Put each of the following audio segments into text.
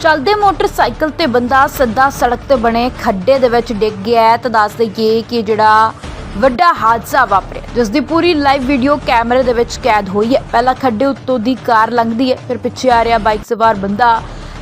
ਚਲਦੇ ਮੋਟਰਸਾਈਕਲ ਤੇ ਬੰਦਾ ਸਿੱਧਾ ਸੜਕ ਤੇ ਬਣੇ ਖੱਡੇ ਦੇ ਵਿੱਚ ਡਿੱਗ ਗਿਆ ਤਾਂ ਦੱਸ ਦਈਏ ਕਿ ਜਿਹੜਾ ਵੱਡਾ ਹਾਦਸਾ ਵਾਪਰਿਆ ਜਿਸ ਦੀ ਪੂਰੀ ਲਾਈਵ ਵੀਡੀਓ ਕੈਮਰੇ ਦੇ ਵਿੱਚ ਕੈਦ ਹੋਈ ਹੈ। ਪਹਿਲਾਂ ਖੱਡੇ ਉੱਤੋਂ ਦੀ ਕਾਰ ਲੰਘਦੀ ਹੈ, ਫਿਰ ਪਿੱਛੇ ਆ ਰਿਹਾ ਬਾਈਕ ਸਵਾਰ ਬੰਦਾ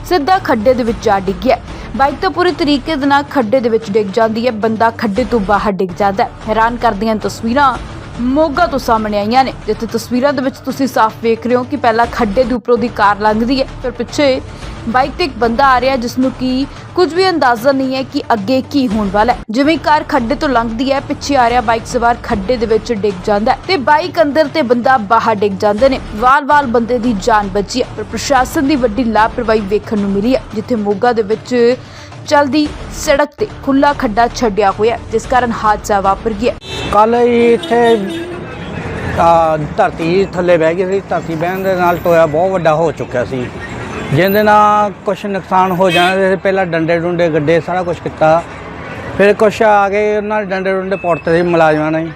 ਸਿੱਧਾ ਖੱਡੇ ਦੇ ਵਿੱਚ ਜਾ ਡਿੱਗਿਆ ਬਾਈਕ ਤਾਂ ਪੂਰੀ ਤਰੀਕੇ ਦੇ ਨਾਲ ਖੱਡੇ ਦੇ ਵਿੱਚ ਡਿੱਗ ਜਾਂਦੀ ਹੈ, ਬੰਦਾ ਖੱਡੇ ਤੋਂ ਬਾਹਰ ਡਿੱਗ ਜਾਂਦਾ ਹੈ। ਹੈਰਾਨ ਕਰਦੀਆਂ ਤਸਵੀਰਾਂ ਮੋਗਾ ਤੋਂ ਸਾਹਮਣੇ ਆਈਆਂ ਨੇ, ਜਿੱਥੇ ਤਸਵੀਰਾਂ ਦੇ ਵਿੱਚ ਤੁਸੀਂ ਸਾਫ਼ ਵੇਖ ਰਹੇ ਹੋ ਕਿ ਪਹਿਲਾਂ ਖੱਡੇ ਦੇ ਉੱਪਰੋਂ ਦੀ ਕਾਰ ਲੰਘਦੀ ਹੈ, ਫਿਰ ਪਿੱਛੇ ਬਾਈਕ ਤੇ ਇੱਕ ਬੰਦਾ ਆ ਰਿਹਾ ਜਿਸ ਨੂੰ ਕਿ ਕੁਝ ਵੀ ਅੰਦਾਜ਼ਾ ਨਹੀਂ ਹੈ ਕਿ ਅੱਗੇ ਕੀ ਹੋਣ ਵਾਲਾ ਹੈ। ਜਿਵੇਂ ਕਾਰ ਖੱਡੇ ਤੋਂ ਲੰਘਦੀ ਹੈ ਪਿੱਛੇ ਆ ਰਿਹਾ ਬਾਈਕ ਸਵਾਰ ਖੱਡੇ ਦੇ ਵਿੱਚ ਡਿੱਗ ਜਾਂਦਾ ਹੈ ਤੇ ਬਾਈਕ ਅੰਦਰ ਤੇ ਬੰਦਾ ਬਾਹਰ ਡਿੱਗ ਜਾਂਦੇ ਨੇ। ਵਾਲ-ਵਾਲ ਬੰਦੇ ਦੀ ਜਾਨ ਬਚੀ ਹੈ ਪਰ ਪ੍ਰਸ਼ਾਸਨ ਦੀ ਵੱਡੀ ਲਾਪਰਵਾਹੀ ਵੇਖਣ ਨੂੰ ਮਿਲੀ ਹੈ ਜਿੱਥੇ ਮੋਗਾ ਦੇ ਵਿੱਚ ਚਲਦੀ ਸੜਕ ਤੇ ਖੁੱਲਾ ਖੱਡਾ ਛੱਡਿਆ ਹੋਇਆ ਜਿਸ ਕਾਰਨ ਹਾਦਸਾ ਵਾਪਰ ਗਿਆ ਕੱਲ ਇੱਥੇ ਆ, ਧਰਤੀ ਥੱਲੇ ਬਹਿ ਗਈ ਸੀ ਧਰਤੀ ਬਹਿਣ ਦੇ ਨਾਲ ਟੋਇਆ ਬਹੁਤ ਵੱਡਾ ਹੋ ਚੁੱਕਿਆ ਸੀ। ਜਿਹਦੇ ਨਾਲ ਕੁਝ ਨੁਕਸਾਨ ਹੋ ਜਾਣਾ ਸੀ ਪਹਿਲਾਂ ਡੰਡੇ ਡੁੰਡੇ ਗੱਡੇ ਸਾਰਾ ਕੁਝ ਕੀਤਾ। ਫਿਰ ਕੁਛ ਆ ਗਏ ਉਹਨਾਂ ਨੇ ਡੰਡੇ ਡੁੰਡੇ ਪੁੱਟਦੇ ਸੀ ਮੁਲਾਜ਼ਮਾਂ ਨੇ।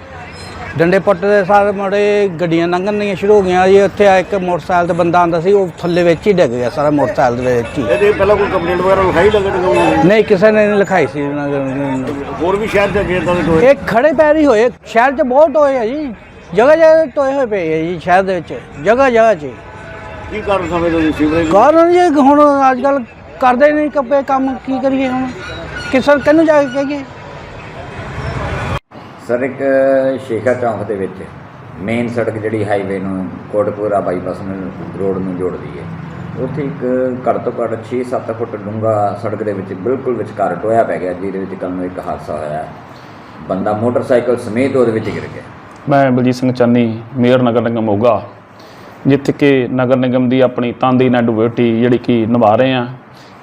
ਡੰਡੇ ਪੁੱਟਦੇ ਸਾਰੇ ਮੁੜੇ ਗੱਡੀਆਂ ਲੰਘਣੀਆਂ ਸ਼ੁਰੂ ਹੋ ਗਈਆਂ। ਜੀ ਉੱਥੇ ਆ ਇੱਕ ਮੋਟਰਸਾਈਕਲ ਤੇ ਬੰਦਾ ਆਂਦਾ ਸੀ ਉਹ ਥੱਲੇ ਵਿੱਚ ਹੀ ਡਿੱਗ ਗਿਆ ਸਾਰਾ ਮੋਟਰਸਾਈਕਲ ਦੇ ਵਿੱਚ ਹੀ। ਇਹਦੇ ਪਹਿਲਾਂ ਕੋਈ ਕੰਪਲੇਂਟ ਵਗੈਰਾ ਲਿਖਾਈ ਲੱਗਣ ਨਹੀਂ ਕਿਸੇ ਨੇ ਨਹੀਂ ਲਿਖਾਈ ਸੀ ਉਹਨਾਂ ਦੇ ਹੋਰ ਵੀ ਸ਼ਹਿਰ ਦੇ ਦੇ ਟੋਏ? ਇਹ ਖੜੇ ਪੈਰ ਹੀ ਹੋਏ ਸ਼ਹਿਰ 'ਚ ਬਹੁਤ ਟੋਏ ਆ ਜੀ। ਜਗ੍ਹਾ ਜਗ੍ਹਾ ਟੋਏ ਹੋਏ ਪਏ ਆ ਜੀ ਸ਼ਹਿਰ ਦੇ ਵਿੱਚ। ਜਗ੍ਹਾ ਜਗ੍ਹਾ 'ਚ ਕੀ ਕਾਰਨ ਸਮਝਦੇ ਹੋ ਜੀ? ਸੀਵਰੇਜ ਕਾਰਨ ਜੀ ਹੁਣ ਅੱਜ ਕੱਲ ਕਰਦੇ ਨਹੀਂ ਕੱਪੇ ਕੰਮ ਕੀ ਕਰੀਏ ਹੁਣ? ਕਿਸੇ ਕਿਹਨੂੰ ਜਾ ਕੇ ਕਹੀਏ? ਸਰ ਇੱਕ ਸ਼ੇਖਾ ਚੌਂਕ ਦੇ ਵਿੱਚ ਮੇਨ ਸੜਕ ਜਿਹੜੀ ਹਾਈਵੇ ਨੂੰ ਕੋਟਪੂਰਾ ਬਾਈਪਾਸ ਨੂੰ ਰੋਡ ਨੂੰ ਜੋੜਦੀ ਹੈ। ਉੱਥੇ ਇੱਕ ਘੱਟ ਤੋਂ ਘੱਟ 6-7 ਫੁੱਟ ਡੂੰਘਾ ਸੜਕ ਦੇ ਵਿੱਚ ਬਿਲਕੁਲ ਵਿਚਕਾਰ ਟੋਇਆ ਪੈ ਗਿਆ ਜਿਹਦੇ ਵਿੱਚ ਕੱਲ ਨੂੰ ਇੱਕ ਹਾਦਸਾ ਹੋਇਆ। ਹੈ। ਬੰਦਾ ਮੋਟਰਸਾਈਕਲ ਸਮੇਤ ਉਹਦੇ ਵਿੱਚ ਗਿਰ ਗਿਆ। ਮੈਂ ਬਲਜੀਤ ਸਿੰਘ ਚੰਨੀ ਮੇਅਰ ਨਗਰ ਨਿਗਮ ਮੋਗਾ। ਜਿੱਥੇ ਕਿ ਨਗਰ ਨਿਗਮ ਦੀ ਆਪਣੀ ਤਨਦੇਹੀ ਨਾਲ ਡਿਊਟੀ ਜਿਹੜੀ ਕਿ ਨਿਭਾ ਰਹੇ ਆ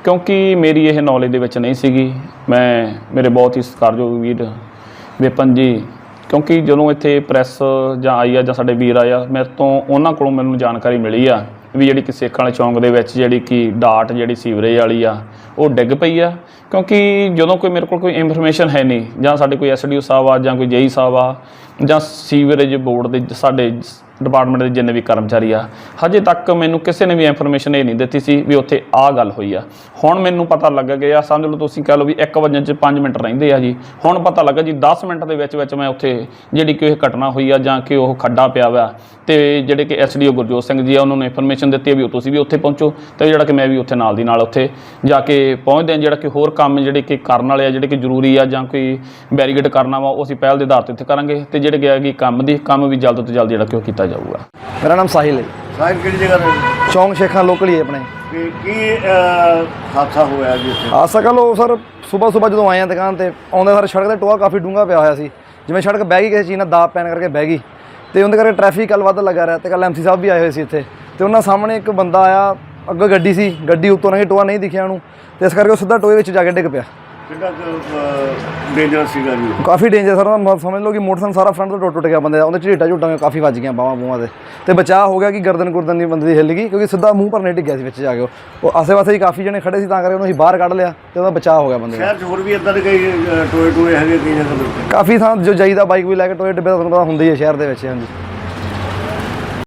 ਕਿਉਂਕਿ ਮੇਰੀ ਇਹ ਨੌਲੇਜ ਦੇ ਵਿੱਚ ਨਹੀਂ ਸੀਗੀ। ਮੈਂ, ਮੇਰੇ ਬਹੁਤ ਹੀ ਸਤਿਕਾਰਯੋਗ ਵੀਰ ਵਿਪਨ ਜੀ, ਕਿਉਂਕਿ ਜਦੋਂ ਇੱਥੇ ਪ੍ਰੈਸ ਜਾਂ ਆਈ ਆ ਜਾਂ ਸਾਡੇ ਵੀਰ ਆਇਆ ਮੇਰੇ ਤੋਂ ਉਹਨਾਂ ਕੋਲੋਂ ਮੈਨੂੰ ਜਾਣਕਾਰੀ ਮਿਲੀ ਆ ਵੀ ਜਿਹੜੀ ਕਿ ਸੇਖਾਂ ਵਾਲੇ ਚੌਂਕ ਦੇ ਵਿੱਚ ਜਿਹੜੀ ਕਿ ਡਾਟ ਜਿਹੜੀ ਸੀਵਰੇਜ ਵਾਲੀ ਆ, ਉਹ ਡਿੱਗ ਪਈ ਆ। ਕਿਉਂਕਿ ਜਦੋਂ ਕੋਈ ਮੇਰੇ ਕੋਲ ਕੋਈ ਇਨਫੋਰਮੇਸ਼ਨ ਹੈ ਨਹੀਂ, ਜਾਂ ਸਾਡੇ ਕੋਈ ਐਸਡੀਓ ਸਾਹਿਬ ਆ, ਜਾਂ ਕੋਈ ਜੇਈ ਸਾਹਿਬ ਆ, ਜਾਂ ਸੀਵਰੇਜ ਬੋਰਡ ਦੇ ਸਾਡੇ ਡਿਪਾਰਟਮੈਂਟ ਦੇ ਜਿੰਨੇ ਵੀ ਕਰਮਚਾਰੀ ਆ, ਹਜੇ ਤੱਕ ਮੈਨੂੰ ਕਿਸੇ ਨੇ ਵੀ ਇਨਫੋਰਮੇਸ਼ਨ ਇਹ ਨਹੀਂ ਦਿੱਤੀ ਸੀ ਵੀ ਉੱਥੇ ਆਹ ਗੱਲ ਹੋਈ ਆ। ਹੁਣ ਮੈਨੂੰ ਪਤਾ ਲੱਗ ਗਿਆ ਸਮਝ ਲਓ ਤੁਸੀਂ ਕਹ ਲਓ ਵੀ 1 ਵਜੇ ਚ 5 ਮਿੰਟ ਰਹਿੰਦੇ ਆ ਜੀ। ਹੁਣ ਪਤਾ ਲੱਗਾ ਜੀ 10 ਮਿੰਟ ਦੇ ਵਿੱਚ ਵਿੱਚ ਮੈਂ ਉੱਥੇ ਜਿਹੜੀ ਕਿ ਇਹ ਘਟਨਾ ਹੋਈ ਆ, ਜਾਂ ਕਿ ਉਹ ਖੱਡਾ ਪਿਆ ਵਾ, ਤੇ ਜਿਹੜੇ ਕਿ ਐਸਡੀਓ ਗੁਰਜੋਤ ਸਿੰਘ ਜੀ ਆ, ਉਹਨਾਂ ਨੂੰ ਇਨਫੋਰਮੇਸ਼ਨ ਦਿੱਤੀ ਆ ਵੀ ਤੁਸੀਂ ਵੀ ਉੱਥੇ ਪਹੁੰਚੋ, ਤੇ ਜਿਹੜਾ ਕਿ ਮੈਂ ਵੀ ਉੱਥੇ ਨਾਲ ਦੀ ਨਾਲ ਉੱਥੇ ਜਾ ਕੇ ਪਹੁੰਚਦੇ ਆ ਜਿਹੜਾ ਕਿ ਹੋਰ ਕੰਮ ਜਿਹੜੇ ਕਿ ਕਰਨ ਵਾਲੇ ਆ ਜਿਹੜੇ ਕਿ ਜ਼ਰੂਰੀ ਆ ਜਾਂ ਕੋਈ ਬੈਰੀਗੇਡ ਕਰਨਾ ਵਾ ਉਹ ਅਸੀਂ ਪਹਿਲ ਦੇ ਆਧਾਰ ਤੇ ਉੱਥੇ ਕਰਾਂਗੇ ਤੇ ਜਿਹੜੇ ਕਿ ਹੈਗੀ ਕੰਮ ਦੀ ਕੰਮ ਵੀ ਜਲਦ ਤੋਂ ਜਲਦ ਜਿਹੜਾ ਕਿ ਉਹ ਕੀਤਾ ਜਾਊਗਾ। ਮੇਰਾ ਨਾਮ ਸਾਹਿਲ ਹੈ ਸਾਹਿਬ ਕਿਹੜੀ ਜਗ੍ਹਾ ਤੇ? ਚੌਂਕ ਸ਼ੇਖਾਂ ਲੋਕਲ ਹੀ ਆਪਣੇ। ਕਿ ਕੀ ਹਾਦਸਾ ਹੋਇਆ ਜੀ ਇੱਥੇ? ਆ ਸਕਲ ਉਹ ਸਰ ਸਵੇਰ ਸਵੇਰ ਜਦੋਂ ਆਏ ਆ ਦੁਕਾਨ ਤੇ ਆਉਂਦੇ ਸਰ ਸੜਕ ਤੇ ਟੋਆ ਕਾਫੀ ਡੂੰਘਾ ਪਿਆ ਹੋਇਆ ਸੀ। ਜਿਵੇਂ ਸੜਕ ਬਹਿ ਗਈ ਕਿਸੇ ਚੀਜ਼ ਨਾਲ ਦਾਬ ਪੈਣ ਕਰਕੇ ਬਹਿ ਗਈ। ਤੇ ਉਹਦੇ ਕਰਕੇ ਟ੍ਰੈਫਿਕ ਕੱਲ ਵੱਧ ਲੱਗਾ ਰਿਹਾ ਤੇ ਕੱਲ ਐਮਸੀ ਸਾਹਿਬ ਵੀ ਆਏ ਹੋਏ ਸੀ ਇੱਥੇ। ਤੇ ਉਹਨਾਂ ਸਾਹਮਣੇ ਇੱਕ ਬੰਦਾ ਆਇਆ ਅੱਗੇ ਗੱਡੀ ਸੀ ਗੱਡੀ ਉੱਤੋਂ ਨਹੀਂ ਟੋਆ ਨਹੀਂ ਦਿਖਿਆ ਉਹਨੂੰ ਤੇ ਇਸ ਕਰਕੇ ਉਹ ਸਿੱਧਾ ਟੋਏ ਵਿੱਚ ਜਾ ਕੇ ਡਿੱਗ ਪਿਆ। ਕਿੰਨਾ ਡੇਂਜਰ ਸੀਗਾ ਜੀ? ਕਾਫੀ ਡੇਂਜਰ ਸਰ ਸਮਝ ਲਓ ਕਿ ਮੋਟਰਸਾਈਕਲ ਸਾਰਾ ਫਰੰਟ ਤੋਂ ਟੁੱਟ ਟੁੱਟ ਗਿਆ ਬੰਦੇ ਦਾ ਉਹਦੇ ਝੀਟਾ ਝੁੱਟਾਂ ਕਾਫੀ ਵੱਜ ਗਈਆਂ ਬਾਹਾਂ ਬੂਹਾਂ ਤੇ ਤੇ ਬਚਾਅ ਹੋ ਗਿਆ ਕਿ ਗਰਦਨ ਗੁਰਦਨ ਦੀ ਬੰਦੇ ਦੀ ਹਿੱਲ ਗਈ ਕਿਉਂਕਿ ਸਿੱਧਾ ਮੂੰਹ ਪਰ ਨਹੀਂ ਡਿੱਗਿਆ ਸੀ ਵਿੱਚ ਜਾ ਕੇ ਉਹ। ਆਸੇ-ਪਾਸੇ ਹੀ ਕਾਫੀ ਜਣੇ ਖੜੇ ਸੀ ਤਾਂ ਕਰਕੇ ਉਹਨੂੰ ਅਸੀਂ ਬਾਹਰ ਕੱਢ ਲਿਆ ਤੇ ਉਹਦਾ ਬਚਾਅ ਹੋ ਗਿਆ ਬੰਦੇ ਦਾ। ਸ਼ਹਿਰ 'ਚ ਹੋਰ ਵੀ ਇਦਾਂ ਦੇ ਕਈ ਟੋਏ ਟੋਏ ਹੈਗੇ ਕਈ ਜਗ੍ਹਾ ਦੇ ਕਾਫੀ ਥਾਂ ਜੋ ਜਾਈਦਾ ਬਾਈਕ ਵੀ ਲੈ ਕੇ ਟੋਏ ਡੱਬੇ ਤਾਂ ਤੁਹਾਨੂੰ ਪਤਾ ਹੁੰਦੇ ਹੀ ਹੈ ਸ਼ਹਿਰ ਦੇ ਵਿੱਚ ਹਾਂਜੀ।